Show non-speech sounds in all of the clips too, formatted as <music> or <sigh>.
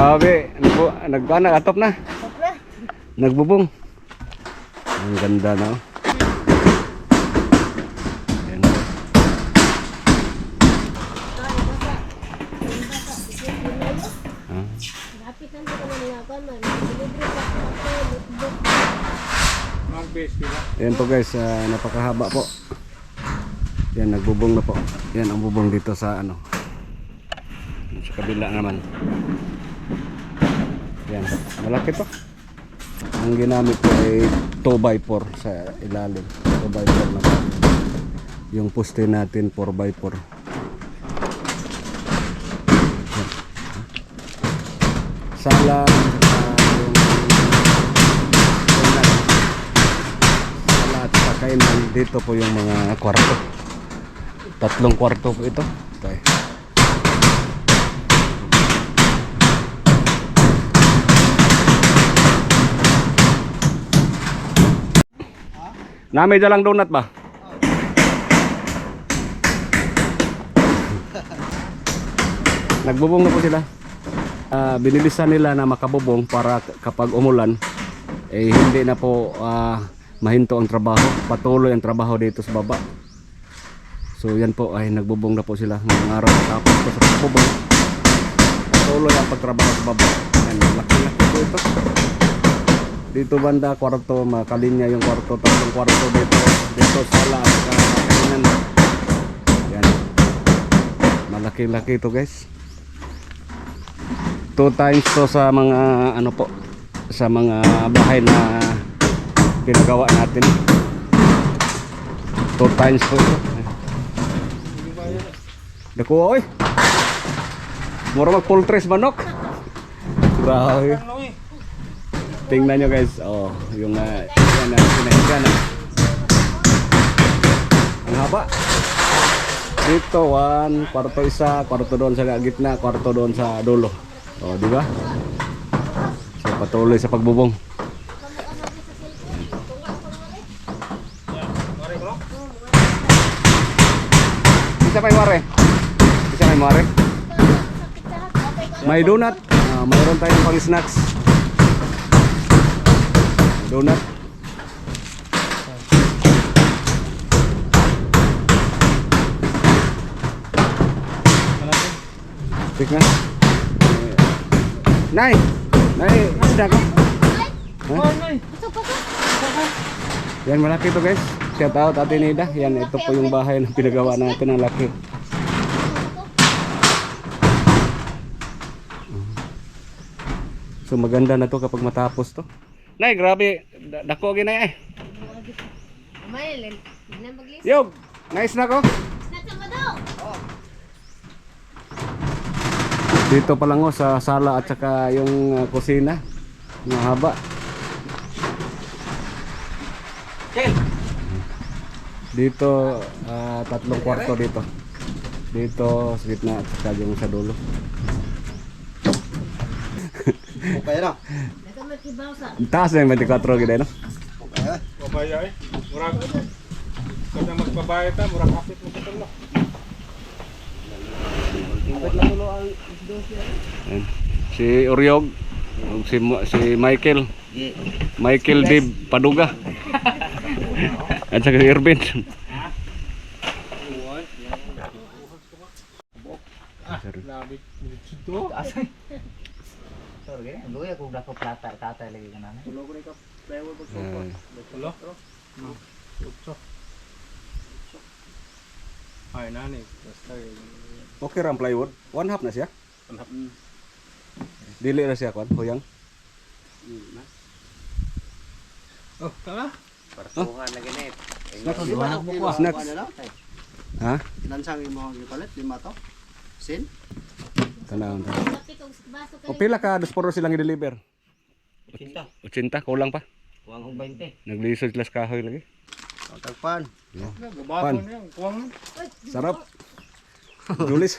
Grabe, nagbu nag ano, atop na. Nagbubong. Ang ganda no. Ayan. Ah. Ayan po guys, ah, napakahaba po. Yan, nagbubong na po. Yan ang bubong dito sa ano. Sa kabila naman. Yan, malaki to. Ang ginamit ko ay 2x4 sa ilalim. 2x4 na po. Yung poste natin 4x4. Yan. Sala, ah, kainan dito po yung mga kwarto tatlong kwarto po ito okay. Nami dalang donut ba? Nagbubong na po sila. Ah, binilisan nila na makabubong para kapag umulan eh hindi na po ah, mahinto ang trabaho. Patuloy ang trabaho dito sa baba. So yan po ay nagbubong na po sila ngayong araw tapos po sa pagbubong. Patuloy ang pagtrabaho sa baba. Yan, laki-laki po ito. Dito banda, kwarto, makalinya yung kwarto, tatlong kwarto dito, dito sala at kainan. Yan. Malaki-laki ito guys. Two times to sa mga ano po, sa mga bahay na pinagawa natin. Two times po ito. Dako oy. Mura mag full tres manok. Grabe. Tingnan nyo guys, oh, yung uh, yan na pinahiga na. Ang haba. Dito, one, kwarto isa, kwarto doon sa gitna, kwarto doon sa dulo. Oh, di ba? So patuloy sa pagbubong. Isa may mare. Isa may mare. May donut. Ah, mayroon tayong pang snacks. Donut. Tik na. Nay! Nay! Isda ko. Yan malaki to guys. Shout out Ate Nida. Yan ito po yung bahay na pinagawa natin ang laki. So maganda na to kapag matapos to. Nay, grabe. Da- Dako ginay ay. Maylin. Na maglis. Yog! Nice na ko. Nasa mo daw. Dito pa lang oh, sa sala at saka yung uh, kusina. Mahaba. Dito, ah, tatlong kwarto dito. Dito, sa gitna at saka yung sa dulo. Okay na. <laughs> Taas na yung 24 gina, no? Mabaya eh. Murag. Kada magpabayad ta, murag kapit mo sa tulo. Ayan. Si ug si, si Michael. Michael Dib Paduga. <laughs> at saka si Irvin. Labi. Dito. Sorry, luya kung dako plata tata lagi ka na. Ayan. Tulo. Utso. Ay nani. Basta yun. Okay ram plywood. One half na siya. One half. Dili na siya kwan, huyang. Oh, tara. Partuhan na ganit. Snacks? Snacks. Ano? Ha? Lansang mo gipalit lima to. Sin? Tanaw ta. O pila ka disporo silang i-deliver? Kinta. 80 kulang pa. Kuwang kong 20. Naglisod las kahoy lagi. Tagpan. Kuwang. Sarap. Julis.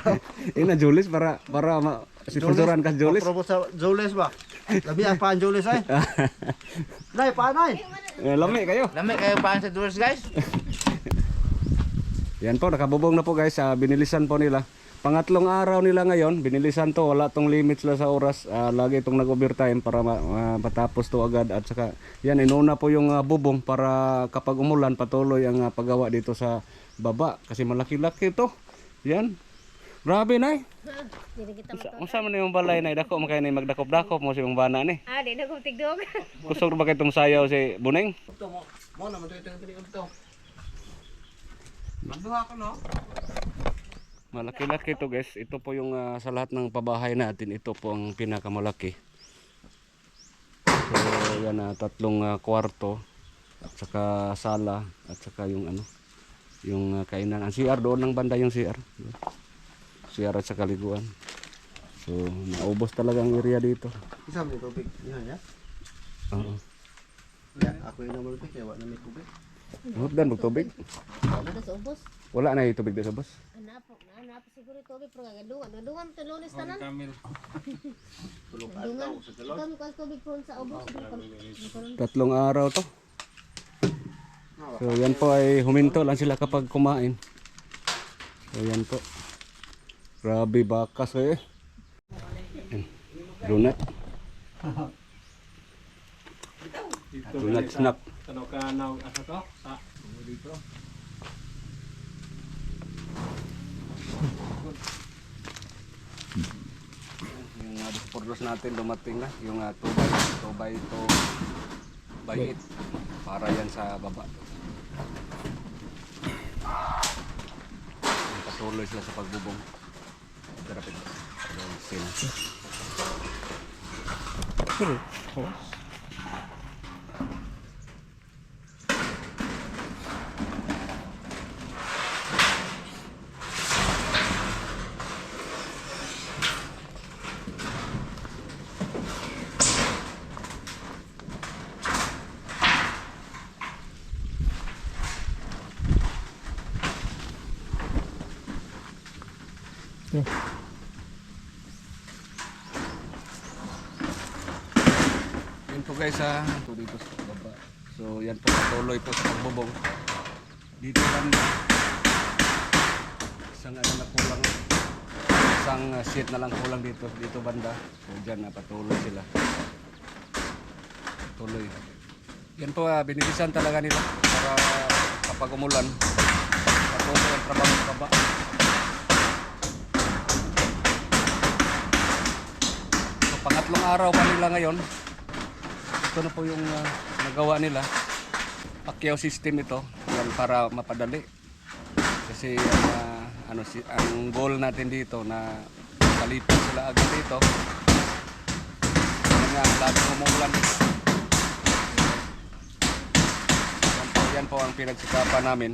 <laughs> Ina Julis para para ma si Pulsuran ka Julis. Probo sa Jules ba? Labi ang paan Jules ay. <laughs> Nay, paan ay? Eh, lami kayo. Lami kayo paan sa doors guys? <laughs> Yan po, nakabubong na po guys. Ah, binilisan po nila pangatlong araw nila ngayon, binilisan to, wala tong limit sila sa oras. Ah, lagi itong nag-overtime para ma- ma- matapos to agad. At saka, yan, inuna po yung ah, bubong para kapag umulan, patuloy ang ah, paggawa dito sa baba. Kasi malaki-laki to. Yan. Grabe na Dili kita Unsa unsa man yung balay na dako man kay ni magdakop-dakop mo si mong bana ni. Ah, di <laughs> na ko tigdog. Kusog ba kay tong sayaw si Buneng? Mo na mo ito ito ito. Manduha ko no. Malaki-laki to guys. Ito po yung ah, sa lahat ng pabahay natin, ito po ang pinakamalaki. So yan na tatlong ah, kwarto at saka sala at saka yung ano yung ah, kainan. Ang CR doon ng banda yung CR. CR at saka liguan. So naubos talaga ang area dito. Isa mo tubig. Yan ya. Oo. Ya, ako yung naman tubig kaya wala na may tubig. Hugdan mo tubig. Ano sa ubos? Wala na yung tubig sa bus. Ana po, ana po siguro tubig pero gadungan, gadungan to lunes tanan. Kamil. Tulog Gadungan. Kami ko tubig po sa ubos. Tatlong araw to. So yan po ay huminto lang sila kapag kumain. So yan po. Grabe bakas eh. Donut. Donut snack. Ano ka na asa to? Sa dito. Yung uh, dispordos natin dumating na. Yung uh, 2 by 2 by 2 by 8. Para yan sa baba. Yung Patuloy sila sa pagbubong. Grabe. Yung sila. Yan po guys ha. Ito dito sa baba. So yan po patuloy po sa pagbubong. Dito lang isang ano na kulang isang uh, sheet na lang kulang dito dito banda. So diyan na patuloy sila. Patuloy. Yan po uh, binibisan talaga nila para kapag umulan patuloy ang trabaho sa baba. So pangatlong araw pa nila ngayon. Ito na po yung ah, nagawa nila. Pacquiao system ito. Yan para mapadali. Kasi ah, ano, si, ang goal natin dito na kalipat sila agad dito. Yan nga, laging umuulan. Yan po, yan po ang pinagsikapan namin.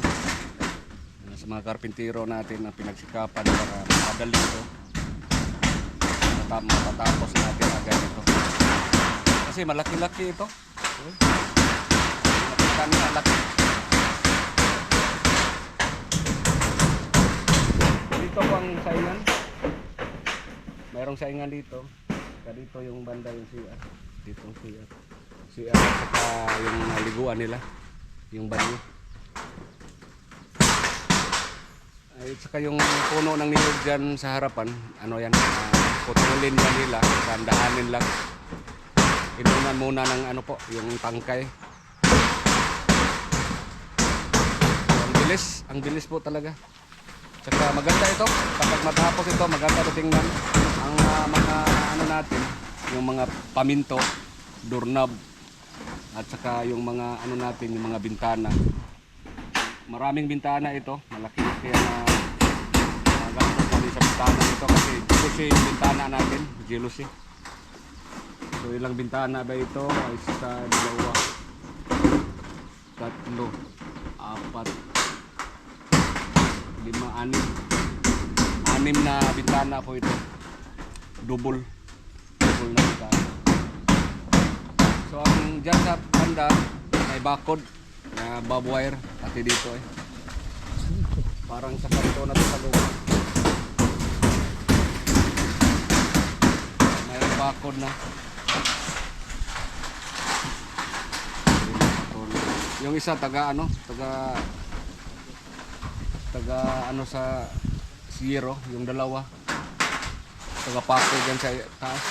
Sa mga karpintero natin ang pinagsikapan para mapadali ito. Matatapos natin agad ito. Kasi malaki-laki ito. Makita niyo ang laki. Dito po ang saingan. Mayroong saingan dito. Dito yung banda yung CR. Dito ang CR. CR at yung liguan nila. Yung banyo. Ay, saka yung puno ng niyog dyan sa harapan. Ano yan? Uh, putulin yan nila. Tandahanin lang. Inunan muna ng ano po, yung tangkay. Ang bilis, ang bilis po talaga. Tsaka maganda ito, kapag matapos ito, maganda tingnan. Ang ah, mga ano natin, yung mga paminto, doorknob, at saka yung mga ano natin, yung mga bintana. Maraming bintana ito, malaki-laki na uh, gastos natin sa bintana ito kasi jealousy yung bintana natin, jealousy. So ilang bintana ba ito? Isa, dalawa, tatlo, apat, lima, anim. Anim na bintana po ito. Double. Double na bintana. So ang dyan sa banda, may bakod na bob wire pati dito eh. Parang sa kanto na sa luwa. May bakod na. Yung isa taga ano, taga taga ano sa zero, yung dalawa. Tagapako dyan sa taas.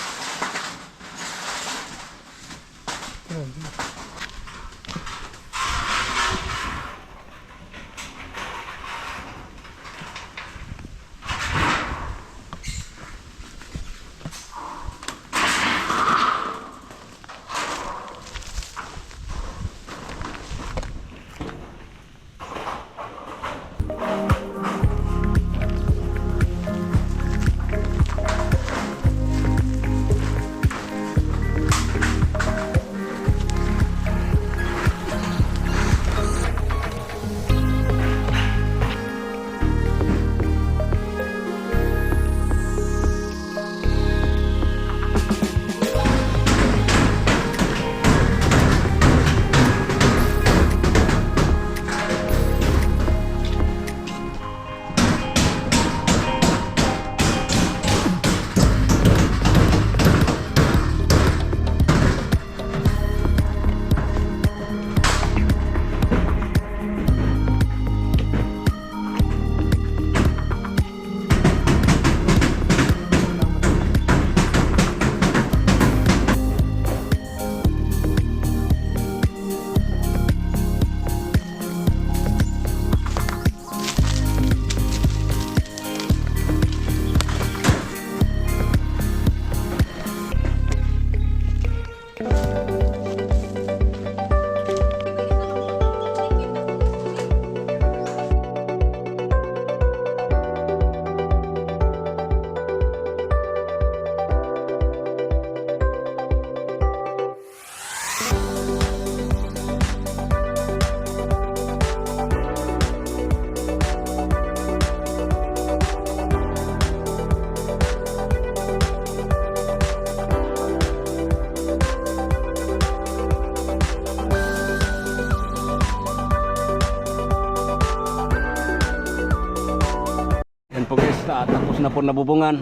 Po nabubungan.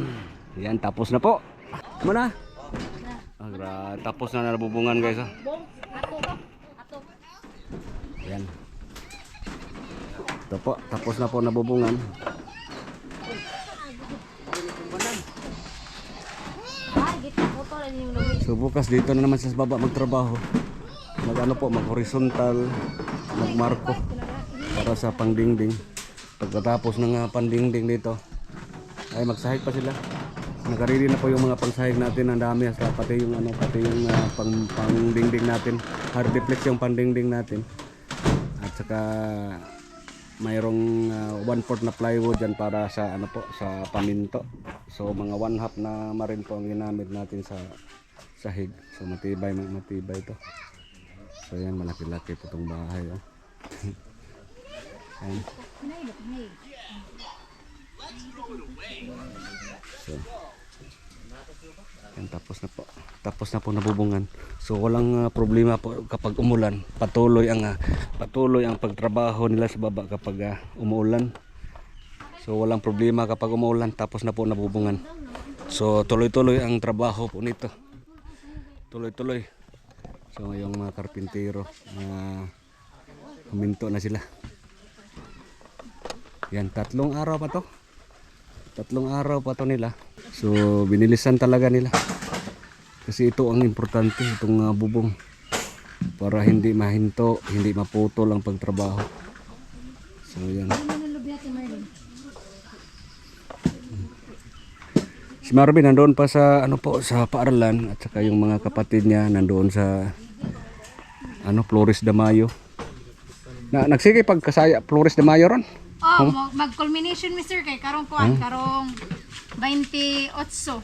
Yan, tapos na po. Muna. Ah, gra- tapos na nabubungan guys. ah. Yan. Ito po, tapos na po nabubungan. Ah. So bukas dito na naman sa baba magtrabaho. Mag po, mag horizontal, magmarko para sa pangdingding. Pagkatapos ng uh, pandingding dito, ay magsahig pa sila. Nakarili na po yung mga pangsahig natin, ang dami sa pati yung ano, pati yung ah, pang pangdingding natin, hard deflex yung pandingding natin. At saka mayroong ah, one fourth na plywood dyan para sa ano po sa paminto. So mga one half na marin po ang ginamit natin sa sahig. So matibay matibay to. So yan malaki-laki po itong bahay oh. <laughs> Ayan. So, yan, tapos na po. Tapos na po nabubungan. So walang ah, problema po kapag umulan. Patuloy ang ah, patuloy ang pagtrabaho nila sa baba kapag ah, umuulan. So walang problema kapag umuulan tapos na po nabubungan. So tuloy-tuloy ang trabaho po nito. Tuloy-tuloy. So yung mga karpintero na huminto na sila. Yan, tatlong araw pa to. Tatlong araw pa to nila. So, binilisan talaga nila. Kasi ito ang importante, itong uh, bubong. Para hindi mahinto, hindi maputol ang pagtrabaho. So, yan. Si Marvin nandoon pa sa ano po sa paaralan at saka yung mga kapatid niya nandoon sa ano Flores de Mayo. Na nagsige pagkasaya Flores de Mayo ron. Oh, mo- mag-culmination Mr. kay karong kuan, karong 28. Ah. So,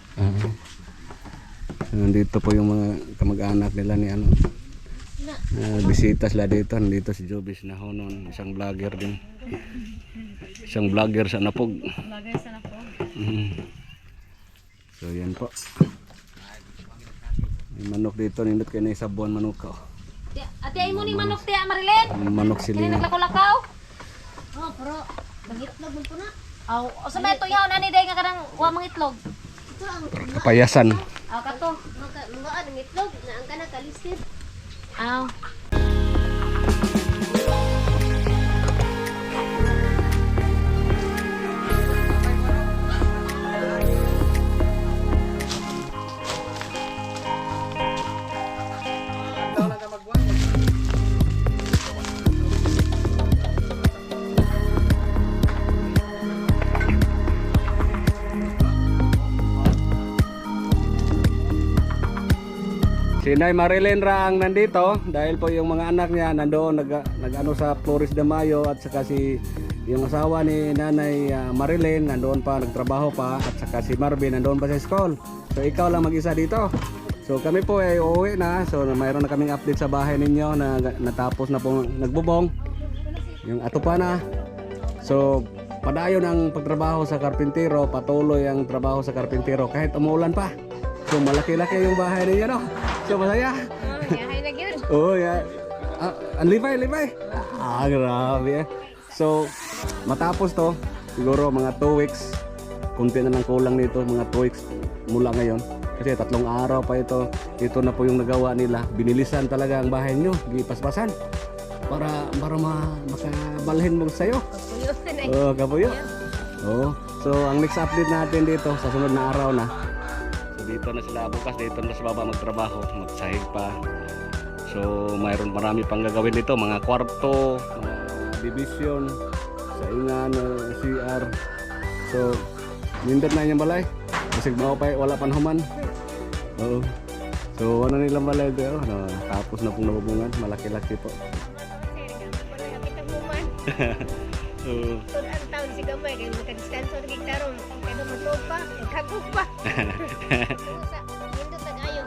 nandito po yung mga kamag-anak nila ni ano. Uh, bisita sila dito. Nandito si Jobis na honon. Isang vlogger din. Isang vlogger sa Napog. Lagay sa nako. Mhm. So yan po. May manok dito. Nindot kayo na isa buwan manok ka. oh. Ate ay mo ni manok tiya Marilyn. Manok Kini silingan. naglakaw-lakaw. Oh, pero nangitlog mo po na. Aw, o sa may tuyaw na ni day nga kanang wa mang itlog. Ito ang Kapayasan. Aw kato. mga ang itlog na ang kana kalisted. Aw. Si Nay Marilyn ra ang nandito dahil po yung mga anak niya nandoon nag, nag-ano sa Flores de Mayo at saka si yung asawa ni Nanay ah, Marilyn nandoon pa nagtrabaho pa at saka si Marvin nandoon pa sa school. So ikaw lang mag-isa dito. So kami po ay uuwi na. So mayroon na kaming update sa bahay ninyo na natapos na po nagbubong. Yung ato pa na. So padayon ang pagtrabaho sa karpintero, patuloy ang trabaho sa karpintero kahit umulan pa. So malaki-laki yung bahay ninyo no. So masaya. Oh, yun. Oh, yeah. Ah, ang libay, libay. Ah, grabe. eh. So, matapos to, siguro mga 2 weeks, kunti na lang kulang nito, mga 2 weeks mula ngayon. Kasi tatlong araw pa ito, ito na po yung nagawa nila. Binilisan talaga ang bahay nyo, gipaspasan. Para, para ma, makabalhin mo sa'yo. Ay. Oh, kapuyo. Oh. So, ang next update natin dito sa sunod na araw na. So, dito na sila bukas dito na sa baba magtrabaho, magsahig pa. So, mayroon marami pang gagawin dito, mga kwarto, mga division, saingan, CR. So, nindot na yung balay. Kasi mao pa wala pa human. Oo. So, ano nilang balay dito? No, tapos na pong nabubungan, malaki-laki po. <laughs> Oo. Si gamay kay makadiskanso na gigtarong kay matog pa, kagug pa. Sa Indo tagayo.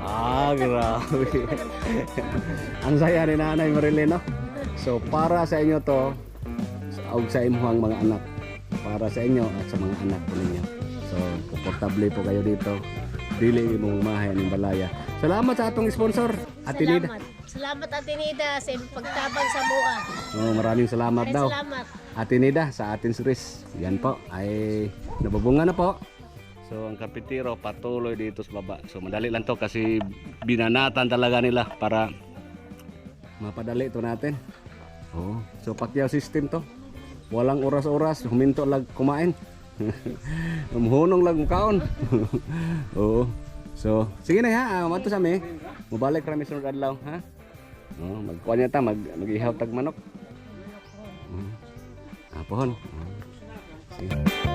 Ah, grabe. Ang saya ni Nanay Marilyn, no? So, para sa inyo to, og sa imuhang mga anak. Para sa inyo at sa mga anak po ninyo. So, komportable po kayo dito. Dili mong mahay ng balaya. Salamat sa atong sponsor, Ate Nida. Salamat. Salamat Ate Nida sa pagtabang sa mua. Oh, maraming salamat Maraming daw. Salamat. Ate Nida sa atin series. Yan po, ay nabubunga na po. So ang kapitiro patuloy dito sa baba. So madali lang to kasi binanatan talaga nila para mapadali to natin. Oh, so pakyaw system to. Walang oras-oras, huminto lang kumain. <laughs> Umuhunong lang mukaon. <laughs> Oo. So, sige na ha, uh, mato sa mi. Mubalik kami sunod adlaw, ha? Oh, magkuha niya ta, mag, mag-ihaw tag manok. Oh. Ah, pohon. Oh. Sige.